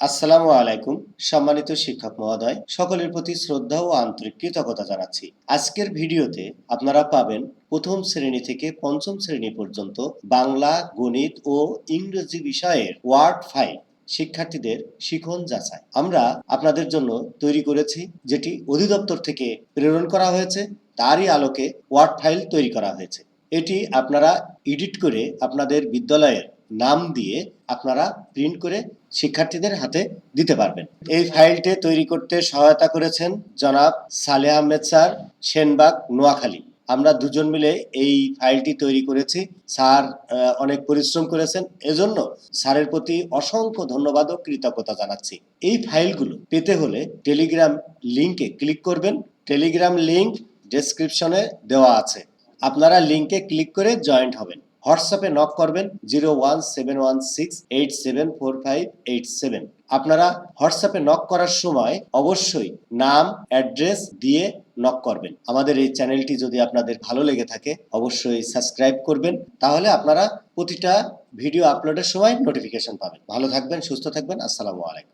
আসসালামু আলাইকুম, সম্মানিত শিক্ষক মহোদয়, সকলের প্রতি শ্রদ্ধা ও আন্তরিক কৃতজ্ঞতা জানাচ্ছি। আজকের ভিডিওতে আপনারা পাবেন প্রথম শ্রেণি থেকে পঞ্চম শ্রেণি পর্যন্ত বাংলা, গণিত ও ইংরেজি বিষয়ের ওয়ার্ড ফাইল শিক্ষার্থীদের শিখন যাচাই। আমরা আপনাদের জন্য তৈরি করেছি, যেটি অধিদপ্তর থেকে প্রেরণ করা হয়েছে, তারই আলোকে ওয়ার্ড ফাইল তৈরি করা হয়েছে। এটি আপনারা এডিট করে আপনাদের বিদ্যালয়ের নাম দিয়ে আপনারা প্রিন্ট করে শিক্ষার্থীদের হাতে দিতে পারবেন। এই ফাইলটি তৈরি করতে সহায়তা করেছেন জনাব সালেহ আহমেদ স্যার, সেনবাগ, নোয়াখালী। আমরা দুজন মিলে এই ফাইলটি তৈরি করেছি। স্যার অনেক পরিশ্রম করেছেন। এজন্য স্যারের প্রতি অসংখ্য ধন্যবাদ ও কৃতজ্ঞতা জানাচ্ছি। এই ফাইলগুলো পেতে হলে টেলিগ্রাম লিংকে ক্লিক করবেন। টেলিগ্রাম লিংক ডেসক্রিপশনে দেওয়া আছে। আপনারা লিংকে ক্লিক করে জয়েন্ট হবেন। হোয়াটসঅ্যাপে নক করবেন zero one seven one six eight seven four five eight seven আপনারা হোয়াটসঅ্যাপে নক করার সময় অবশ্যই নাম অ্যাড্রেস দিয়ে নক করবেন। আমাদের এই চ্যানেলটি যদি আপনাদের ভালো লেগে থাকে, অবশ্যই সাবস্ক্রাইব করবেন। তাহলে আপনারা প্রতিটা ভিডিও আপলোডের সময় নোটিফিকেশন পাবেন। ভালো থাকবেন, সুস্থ থাকবেন। আসসালামু আলাইকুম।